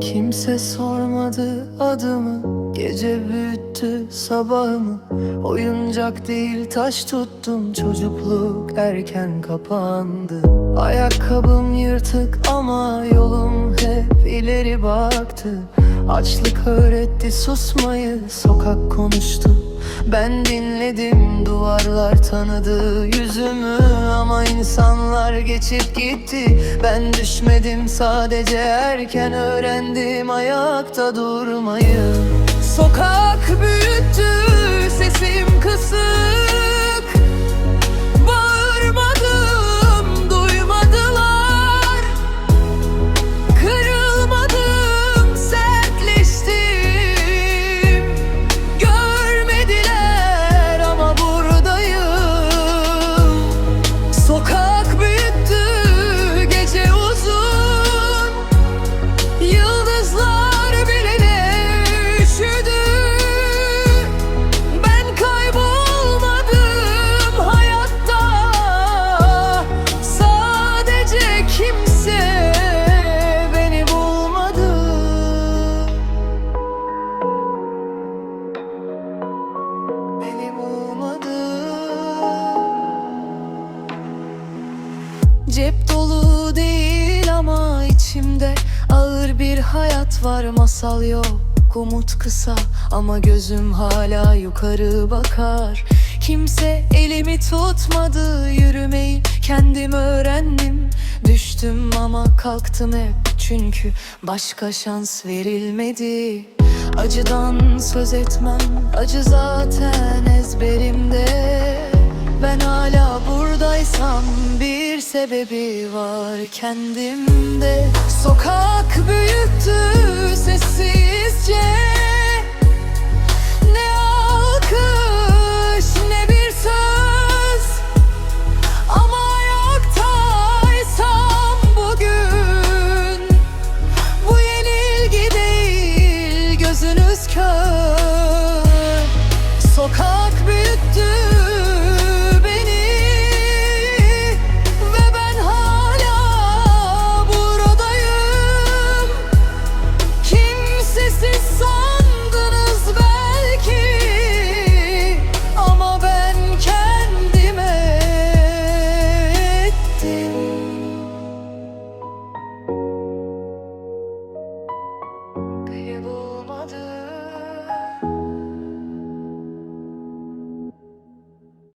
Kimse sormadı adımı. Gece büyüttü sabahımı. Oyuncak değil taş tuttum. Çocukluk erken kapandı. Ayakkabım yırtık ama yolum hep ileri baktı. Açlık öğretti susmayı Sokak konuştu. Ben dinledim duvarlar tanıdı yüzümü insanlar geçip gitti. Ben düşmedim sadece erken öğrendim ayakta durmayı. Sokak büyüttü Cep dolu değil ama içimde ağır bir hayat var. Masal yok Umut kısa ama gözüm hala yukarı bakar. Kimse elimi tutmadı yürümeyi kendim öğrendim. Düştüm ama kalktım hep çünkü başka şans verilmedi. Acıdan söz etmem acı zaten ezberimde. Ben hala buradaysam bir sebebi var kendimde. Sokak büyüttü sessizce